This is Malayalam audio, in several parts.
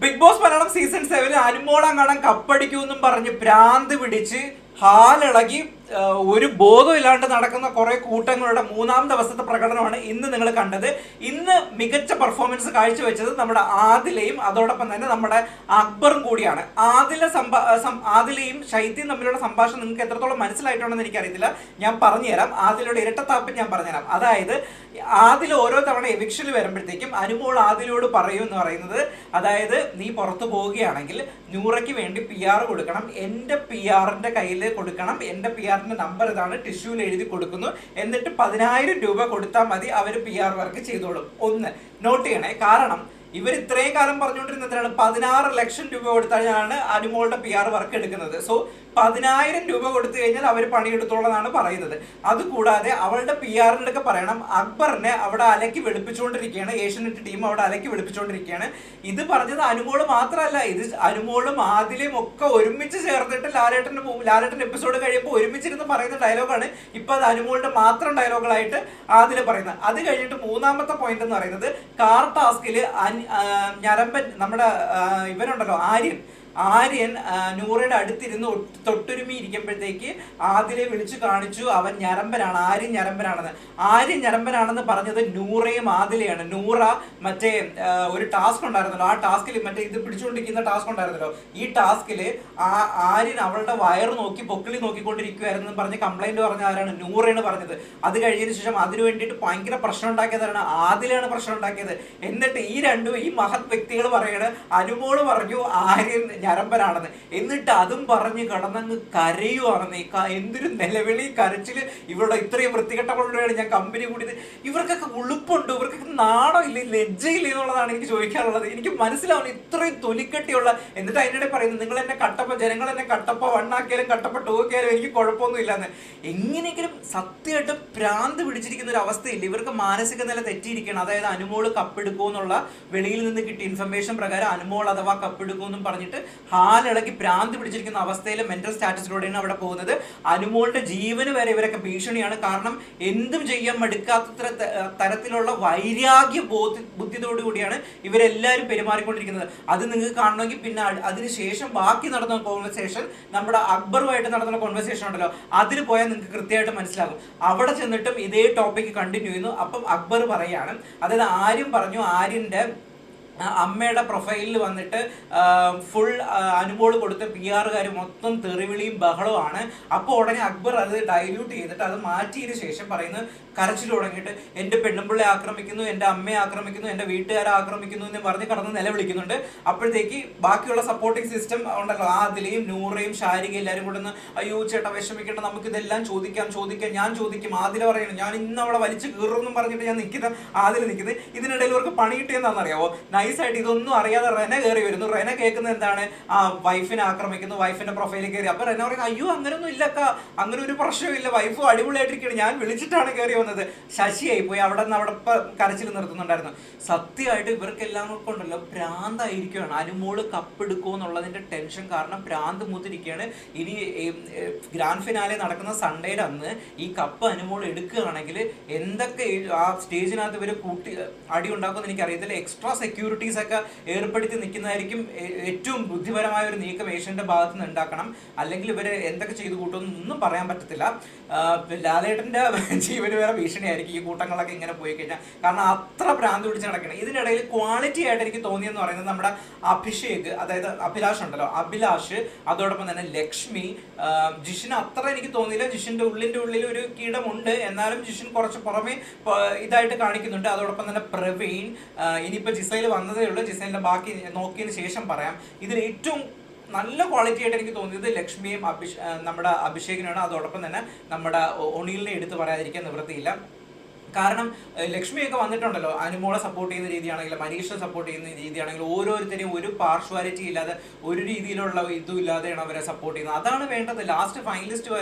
ബിഗ് ബോസ് മലയാളം സീസൺ സെവനിൽ അനുമോളം കാണാൻ കപ്പടിക്കൂന്നും പറഞ്ഞ് ഭ്രാന്ത് പിടിച്ച് ഹാലിളകി ഒരു ബോധമില്ലാണ്ട് നടക്കുന്ന കുറെ കൂട്ടങ്ങളുടെ മൂന്നാം ദിവസത്തെ പ്രകടനമാണ് ഇന്ന് നിങ്ങൾ കണ്ടത്. ഇന്ന് മികച്ച പെർഫോമൻസ് കാഴ്ചവെച്ചത് നമ്മുടെ ആദിലയും അതോടൊപ്പം തന്നെ നമ്മുടെ അക്ബറും കൂടിയാണ്. ആദില സംഭാ ആദിലയും ശൈത്യം തമ്മിലുള്ള സംഭാഷണം നിങ്ങൾക്ക് എത്രത്തോളം മനസ്സിലായിട്ടുണ്ടെന്ന് എനിക്കറിയത്തില്ല. ഞാൻ പറഞ്ഞുതരാം. ആദിലയുടെ ഇരട്ടത്താപ്പ് ഞാൻ പറഞ്ഞുതരാം. അതായത് ആദിൽ ഓരോ തവണ എവിക്ഷനിൽ വരുമ്പോഴത്തേക്കും അനുമോൾ ആദിലോട് പറയും എന്ന് പറയുന്നത്. അതായത് നീ പുറത്തു പോവുകയാണെങ്കിൽ നൂറയ്ക്ക് വേണ്ടി പി ആർ കൊടുക്കണം. എന്റെ പി ആറിന്റെ കയ്യിൽ കൊടുക്കണം. എന്റെ പി ആറിന്റെ നമ്പർ ഇതാണ് ടിഷ്യൂവിൽ എഴുതി കൊടുക്കുന്നു. എന്നിട്ട് പതിനായിരം രൂപ കൊടുത്താൽ മതി അവർ പി ആർ വർക്ക് ചെയ്തോളും. ഒന്ന് നോട്ട് ചെയ്യണേ. കാരണം ഇവർ ഇത്രയും കാലം പറഞ്ഞുകൊണ്ടിരുന്നതിനാണ് പതിനാറ് ലക്ഷം രൂപ കൊടുത്താൽ ഞാനാണ് അനുമോളുടെ പി ആർ വർക്ക് എടുക്കുന്നത്. സോ പതിനായിരം രൂപ കൊടുത്തു കഴിഞ്ഞാൽ അവർ പണിയെടുത്തോളെന്നാണ് പറയുന്നത്. അതുകൂടാതെ അവളുടെ പി ആറിന്റെ ഒക്കെ പറയണം. അക്ബറിനെ അവിടെ അലക്കി വെളുപ്പിച്ചുകൊണ്ടിരിക്കുകയാണ് ഏഷ്യനെറ്റ് ടീം അവിടെ അലക്കി വെളുപ്പിച്ചുകൊണ്ടിരിക്കുകയാണ് ഇത് പറഞ്ഞത് അനുമോൾ മാത്രമല്ല. ഇത് അനുമോളും ആദിലയും ഒക്കെ ഒരുമിച്ച് ചേർന്നിട്ട് ലാലേട്ടന്റെ ലാലേട്ടന്റെ എപ്പിസോഡ് കഴിയുമ്പോൾ ഒരുമിച്ചിരുന്ന് പറയുന്ന ഡയലോഗാണ് ഇപ്പം അത് അനുമോളിന്റെ മാത്രം ഡയലോഗുകളായിട്ട് ആദില പറയുന്നത്. അത് കഴിഞ്ഞിട്ട് മൂന്നാമത്തെ പോയിന്റ് എന്ന് പറയുന്നത് കാർ ടാസ്കിൽ ഞരമ്പൻ നമ്മുടെ ഇവരുണ്ടല്ലോ ആര്യൻ. ആര്യൻ നൂറയുടെ അടുത്തിരുന്ന് തൊട്ടൊരുമി ഇരിക്കുമ്പോഴത്തേക്ക് ആദിലെ വിളിച്ചു കാണിച്ചു അവൻ ഞരമ്പനാണ് ആര്യൻ ഞരമ്പനാണെന്ന്. ആര്യൻ ഞരമ്പനാണെന്ന് പറഞ്ഞത് നൂറയും ആദിലയാണ്. നൂറ മറ്റേ ഒരു ടാസ്ക് ഉണ്ടായിരുന്നല്ലോ. ആ ടാസ്കിൽ മറ്റേ ഇത് പിടിച്ചുകൊണ്ടിരിക്കുന്ന ടാസ്ക് ഉണ്ടായിരുന്നല്ലോ. ഈ ടാസ്കിൽ ആ ആര്യൻ അവളുടെ വയറ് നോക്കി പൊക്കിളി നോക്കിക്കൊണ്ടിരിക്കുവായിരുന്നു പറഞ്ഞ് കംപ്ലൈന്റ് പറഞ്ഞ ആരാണ്? നൂറയാണ് പറഞ്ഞത്. അത് കഴിഞ്ഞതിന് ശേഷം അതിനു വേണ്ടിയിട്ട് ഭയങ്കര പ്രശ്നം ഉണ്ടാക്കിയതാണ് ആദിലാണ് പ്രശ്നം ഉണ്ടാക്കിയത്. എന്നിട്ട് ഈ രണ്ടും ഈ മഹത് വ്യക്തികൾ പറയുന്നത് അനുമോൾ പറഞ്ഞു ആര്യൻ ഞരമ്പനാണെന്ന്. എന്നിട്ട് അതും പറഞ്ഞ് കടന്നങ്ങ് കരയുവാണെന്ന്. എന്തൊരു നിലവിളി കരച്ചിൽ ഇവരുടെ ഇത്രയും വൃത്തികെട്ടവളുടെയാണ് ഞാൻ കമ്പനി കൂടിയത്. ഇവർക്കൊക്കെ ഉളുപ്പുണ്ട് ഇവർക്കൊക്കെ നാണോ ഇല്ല ലജ്ജയില്ല എന്നുള്ളതാണ് എനിക്ക് ചോദിക്കാനുള്ളത്. എനിക്ക് മനസ്സിലാവുന്നു ഇത്രയും തൊലിക്കെട്ടിയുള്ള. എന്നിട്ട് അതിനിടെ പറയുന്നത് നിങ്ങൾ എന്നെ കട്ടപ്പ ജനങ്ങൾ എന്നെ കട്ടപ്പ വണ്ണാക്കിയാലും കട്ടപ്പ ടൂക്കിയാലും എനിക്ക് കുഴപ്പമൊന്നും ഇല്ലെന്ന്. എങ്ങനെയെങ്കിലും സത്യമായിട്ട് പ്രാന്ത് പിടിച്ചിരിക്കുന്ന ഒരു അവസ്ഥയില്ല. ഇവർക്ക് മാനസിക നില തെറ്റിയിരിക്കണം. അതായത് അനുമോൾ കപ്പെടുക്കുമെന്നുള്ള വെളിയിൽ നിന്ന് കിട്ടിയ ഇൻഫർമേഷൻ പ്രകാരം അനുമോൾ അഥവാ കപ്പെടുക്കുമെന്നും പറഞ്ഞിട്ട് ഹാലിളക്കി പ്രാന്തി പിടിച്ചിരിക്കുന്ന അവസ്ഥയിൽ മെന്റൽ സ്റ്റാറ്റസിലൂടെയാണ് അവിടെ പോകുന്നത്. അനുമോളുടെ ജീവന് വരെ ഇവരൊക്കെ ഭീഷണിയാണ്. കാരണം എന്തും ചെയ്യാൻ മടുക്കാത്ത തരത്തിലുള്ള വൈരാഗ്യ ബോധ ബുദ്ധിയോടു കൂടിയാണ് ഇവരെല്ലാവരും പെരുമാറിക്കൊണ്ടിരിക്കുന്നത്. അത് നിങ്ങൾക്ക് കാണണമെങ്കിൽ പിന്നെ അതിനുശേഷം ബാക്കി നടന്ന കോൺവെർസേഷൻ നമ്മുടെ അക്ബറുമായിട്ട് നടന്ന കോൺവെർസേഷൻ ഉണ്ടല്ലോ. അതിൽ പോയാൽ നിങ്ങൾക്ക് കൃത്യമായിട്ട് മനസ്സിലാകും. അവിടെ ചെന്നിട്ടും ഇതേ ടോപ്പിക് കണ്ടിന്യൂ ചെയ്യുന്നു. അപ്പം അക്ബർ പറയാണ് അതായത് ആര്യം പറഞ്ഞു ആര്യന്റെ അമ്മയുടെ പ്രൊഫൈലിൽ വന്നിട്ട് ഫുൾ അനുമോൾ കൊടുത്ത പി ആറുകാർ മൊത്തം തെറിവിളിയും ബഹളവുമാണ്. അപ്പോൾ ഉടനെ അക്ബർ അത് ഡൈല്യൂട്ട് ചെയ്തിട്ട് അത് മാറ്റിയതിന് ശേഷം പറയുന്നത് കരച്ചിൽ തുടങ്ങിയിട്ട് എന്റെ പെണ്ണുമ്പിള്ളെ ആക്രമിക്കുന്നു എന്റെ അമ്മയെ ആക്രമിക്കുന്നു എന്റെ വീട്ടുകാരെ ആക്രമിക്കുന്നു എന്ന് പറഞ്ഞ് കടന്ന് നിലവിളിക്കുന്നുണ്ട്. അപ്പോഴത്തേക്ക് ബാക്കിയുള്ള സപ്പോർട്ടിംഗ് സിസ്റ്റം ഉണ്ടല്ലോ ആ അതിലെയും നൂറയും ഷാരികയും എല്ലാവരും കൂടെ ഒന്ന് അയ്യോ ചേട്ടാ വിഷമിക്കേണ്ട നമുക്കിതെല്ലാം ചോദിക്കാം ചോദിക്കാം ഞാൻ ചോദിക്കും ആദില പറയണം ഞാൻ ഇന്ന് അവിടെ വലിച്ചു കീറുമെന്നും പറഞ്ഞിട്ട് ഞാൻ നിൽക്കുന്ന ആദിൽ നിൽക്കുന്നത്. ഇതിനിടയിൽ ഇവർക്ക് പണി കിട്ടിയെന്താണെന്നറിയാവോ? നൈസായിട്ട് ഇതൊന്നും അറിയാതെ റെന കയറി വരുന്നു. റെന കേൾക്കുന്നത് എന്താണ്? ആ വൈഫിനെ ആക്രമിക്കുന്നു വൈഫിന്റെ പ്രൊഫൈലിൽ കയറി അപ്പൊ റെന പറയും അയ്യോ അങ്ങനൊന്നും ഇല്ലക്ക അങ്ങനെ ഒരു പ്രശ്നമില്ല. വൈഫ് അടിപൊളിയായിട്ടിരിക്കുകയാണ് ഞാൻ വിളിച്ചിട്ടാണ് കയറി വന്നത്. ശശിയായി പോയി അവിടെ നിന്ന് അവിടെ കരച്ചിൽ നിർത്തുന്നുണ്ടായിരുന്നു. സത്യമായിട്ട് ഇവർക്കെല്ലാം കൊണ്ടല്ലോ ഭ്രാന്തായിരിക്കുകയാണ് അനുമോൾ കപ്പെടുക്കുമോ എന്നുള്ളതിന്റെ ടെൻഷൻ കാരണം ഭ്രാന്ത് മൂത്തിരിക്കുകയാണ്. ഇനി ഗ്രാൻഡ് ഫിനാലെ നടക്കുന്ന സൺഡേയുടെ അന്ന് ഈ കപ്പ് അനുമോൾ എടുക്കുകയാണെങ്കിൽ എന്തൊക്കെ ആ സ്റ്റേജിനകത്ത് ഇവർ കൂട്ടി അടി ഉണ്ടാക്കുമെന്ന് എനിക്കറിയത്തില്ല എക്സ്ട്രാ സെക്യൂരിറ്റീസ് ഒക്കെ ഏർപ്പെടുത്തി നിൽക്കുന്നതായിരിക്കും ഏറ്റവും ബുദ്ധിപരമായ ഒരു നീക്കം ഏഷ്യന്റെ ഭാഗത്ത് നിന്ന് ഉണ്ടാക്കണം. അല്ലെങ്കിൽ ഇവർ എന്തൊക്കെ ചെയ്തു കൂട്ടുമെന്നൊന്നും പറയാൻ പറ്റത്തില്ല. ലാലേട്ടന്റെ ജീവന് വേറെ ഭീഷണിയായിരിക്കും ഈ കൂട്ടങ്ങളൊക്കെ ഇങ്ങനെ പോയി കഴിഞ്ഞാൽ. കാരണം അത്ര ഭ്രാന്ത് പിടിച്ച് നടക്കണം. ഇതിനിടയിൽ ക്വാളിറ്റി ആയിട്ട് എനിക്ക് തോന്നിയെന്ന് പറയുന്നത് നമ്മുടെ അഭിഷേക് അതായത് അഭിലാഷ് ഉണ്ടല്ലോ. അഭിലാഷ് അതോടൊപ്പം തന്നെ ലക്ഷ്മി ജിഷൻ അത്ര എനിക്ക് തോന്നിയില്ല. ജിഷിന്റെ ഉള്ളിന്റെ ഉള്ളിൽ ഒരു കീടമുണ്ട് എന്നാലും ജിഷിൻ കുറച്ച് പുറമെ ഇതായിട്ട് കാണിക്കുന്നുണ്ട്. അതോടൊപ്പം തന്നെ പ്രവീൺ ഇനിയിപ്പോൾ ഇനിയിപ്പോ ജിസയിൽ വന്നതേ ഉള്ളൂ. ബാക്കി നോക്കിയതിന് ശേഷം പറയാം. ഇതിൽ ഏറ്റവും നല്ല ക്വാളിറ്റി ആയിട്ട് എനിക്ക് തോന്നിയത് ലക്ഷ്മിയും അഭിഷ് നമ്മുടെ അഭിഷേകിനാണ് അതോടൊപ്പം തന്നെ നമ്മുടെ ഒണീലിനെ എടുത്ത് പറയാതിരിക്കാൻ നിവൃത്തിയില്ല. കാരണം ലക്ഷ്മിയൊക്കെ വന്നിട്ടുണ്ടല്ലോ. അനുമോളെ സപ്പോർട്ട് ചെയ്യുന്ന രീതിയാണെങ്കിലും മനീഷിനെ സപ്പോർട്ട് ചെയ്യുന്ന രീതിയാണെങ്കിലും ഓരോരുത്തരെയും ഒരു പാർഷ്വാലിറ്റി ഇല്ലാതെ ഒരു രീതിയിലുള്ള ഇതും ഇല്ലാതെയാണ് അവരെ സപ്പോർട്ട് ചെയ്യുന്നത്. അതാണ് വേണ്ടത്. ലാസ്റ്റ് ഫൈനലിസ്റ്റ്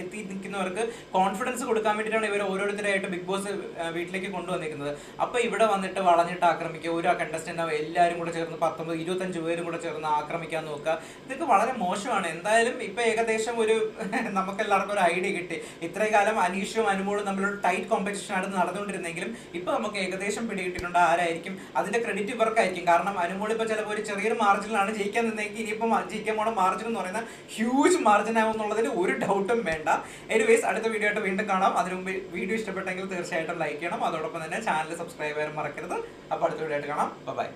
എത്തി നിൽക്കുന്നവർക്ക് കോൺഫിഡൻസ് കൊടുക്കാൻ വേണ്ടിയിട്ടാണ് ഇവർ ഓരോരുത്തരായിട്ട് ബിഗ് ബോസ് വീട്ടിലേക്ക് കൊണ്ടുവന്നിരിക്കുന്നത്. അപ്പൊ ഇവിടെ വന്നിട്ട് വളഞ്ഞിട്ട് ആക്രമിക്കുക ഒരു കണ്ടസ്റ്റന്റ് എല്ലാവരും കൂടെ ചേർന്ന് പത്തൊമ്പത് ഇരുപത്തഞ്ച് പേരും കൂടെ ചേർന്ന് ആക്രമിക്കാൻ നോക്കുക. ഇതൊക്കെ വളരെ മോശമാണ്. എന്തായാലും ഇപ്പൊ ഏകദേശം ഒരു നമുക്കെല്ലാവർക്കും ഒരു ഐഡിയ കിട്ടി. ഇത്രയും കാലം അനീഷും അനുമോളും തമ്മിലുള്ള ടൈറ്റ് കോമ്പറ്റീഷൻ ആയിരുന്നു നടന്നുകൊണ്ടിരുന്നെങ്കിലും ഇപ്പൊ നമുക്ക് ഏകദേശം പിടികിട്ടിട്ടുണ്ട് ആരായിരിക്കും അതിന്റെ ക്രെഡിറ്റ് ഇവർക്കായിരിക്കും. കാരണം അനുമോൾ ഇപ്പൊ ചിലപ്പോൾ ഒരു ചെറിയൊരു മാർജിനിലാണ് ജയിക്കാൻ നിന്നെങ്കിൽ ഇനിയിപ്പം ജയിക്കാൻ പോണ മാർജിൻ എന്ന് പറയുന്ന ഹ്യൂജ് മാർജിൻ ആവും എന്നുള്ളതിൽ ഒരു ഡൗട്ടും വേണ്ട. എനിവേസ് അടുത്ത വീഡിയോ ആയിട്ട് വീണ്ടും കാണാം. അതിനു മുമ്പ് വീഡിയോ ഇഷ്ടപ്പെട്ടെങ്കിൽ തീർച്ചയായിട്ടും ലൈക്ക് ചെയ്യണം. അതോടൊപ്പം തന്നെ ചാനൽ സബ്സ്ക്രൈബ് ചെയ്യാൻ മറക്കരുത്. അപ്പോൾ അടുത്ത വീഡിയോ ആയിട്ട് കാണാം. ബൈ